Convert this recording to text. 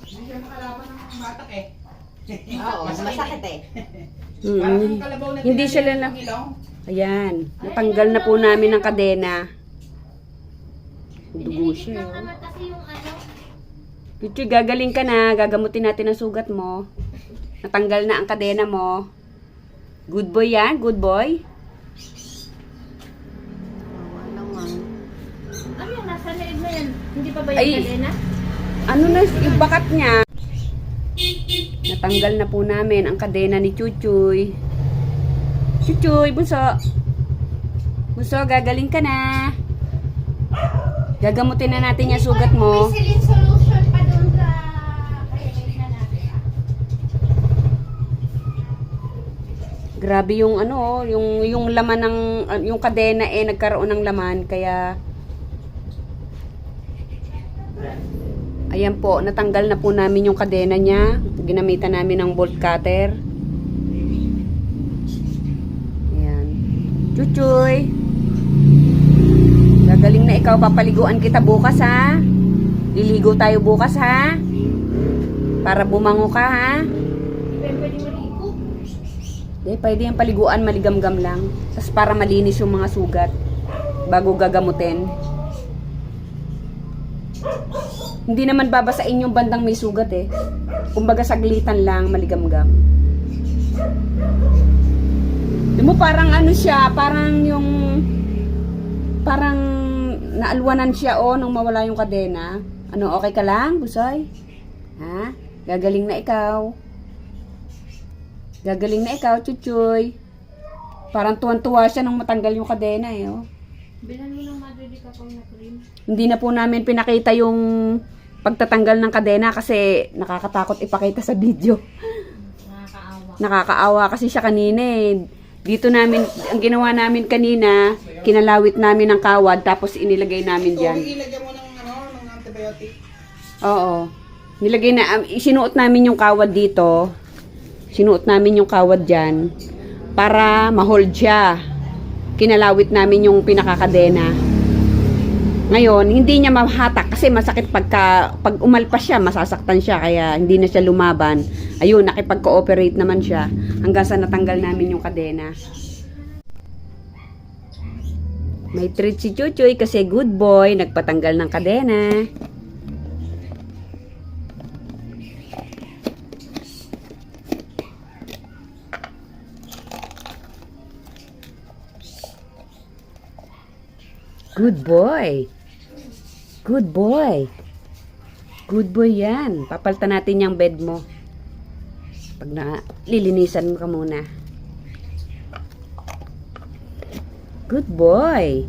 siya makalaban ng batak eh. Oo, masakit eh. Mm. Hindi sila na- ilong. Ayan. Natanggal na po namin ang kadena. Dugo siya. Oh. ano, Pichi, gagaling ka na. Gagamutin natin ang sugat mo. Natanggal na ang kadena mo. Good boy yan? Good boy? Ano yung nasa leeg na yan? Hindi pa ba yung Ay. kadena? Ano na yung bakat niya? Natanggal na po namin ang kadena ni Chuchoy. Chuchoy, bunso. Bunso, gagaling ka na. Gagamutin na natin yung sugat mo. May solution pa doon sa. Grabe yung ano, yung yung laman ng yung kadena eh nagkaroon ng laman kaya Ayan po, natanggal na po namin yung kadena niya. Ginamitan namin ng bolt cutter. Ayan. Chuchoy. Gagaling na ikaw, papaliguan kita bukas ha. Liligo tayo bukas ha. Para bumango ka ha. Di, pwede yung paliguan, maligam-gam lang. Tapos para malinis yung mga sugat. Bago gagamutin. Hindi naman babasain yung bandang may sugat eh. Kumbaga saglitan lang, maligam-gam. Di mo parang ano siya, parang yung... Parang naalwanan siya oh nung mawala yung kadena. Ano, okay ka lang, Busoy? Ha? Gagaling na ikaw. Gagaling na ikaw, chuchoy. Parang tuwan-tuwa siya nung matanggal yung kadena eh. Oh. Bilan mo ng madali ka pang na cream. Hindi na po namin pinakita yung pagtatanggal ng kadena kasi nakakatakot ipakita sa video. Nakakaawa. Nakakaawa kasi siya kanina eh. Dito namin, ang ginawa namin kanina, kinalawit namin ng kawad tapos inilagay namin Ito, dyan. ilagyan mo ng ano, ng antibiotic. Oo. Nilagay na, um, isinuot namin yung kawad dito. Sinuot namin yung kawad dyan para ma-hold siya. Kinalawit namin yung pinakakadena. Ngayon, hindi niya mahatak kasi masakit pagka, pag umalpas siya, masasaktan siya kaya hindi na siya lumaban. Ayun, nakipag-cooperate naman siya hanggang sa natanggal namin yung kadena. May treat si Chuchoy kasi good boy, nagpatanggal ng kadena. Good boy. Good boy. Good boy yan. Papalitan natin yung bed mo. Pag na, lilinisan mo ka muna. Good boy.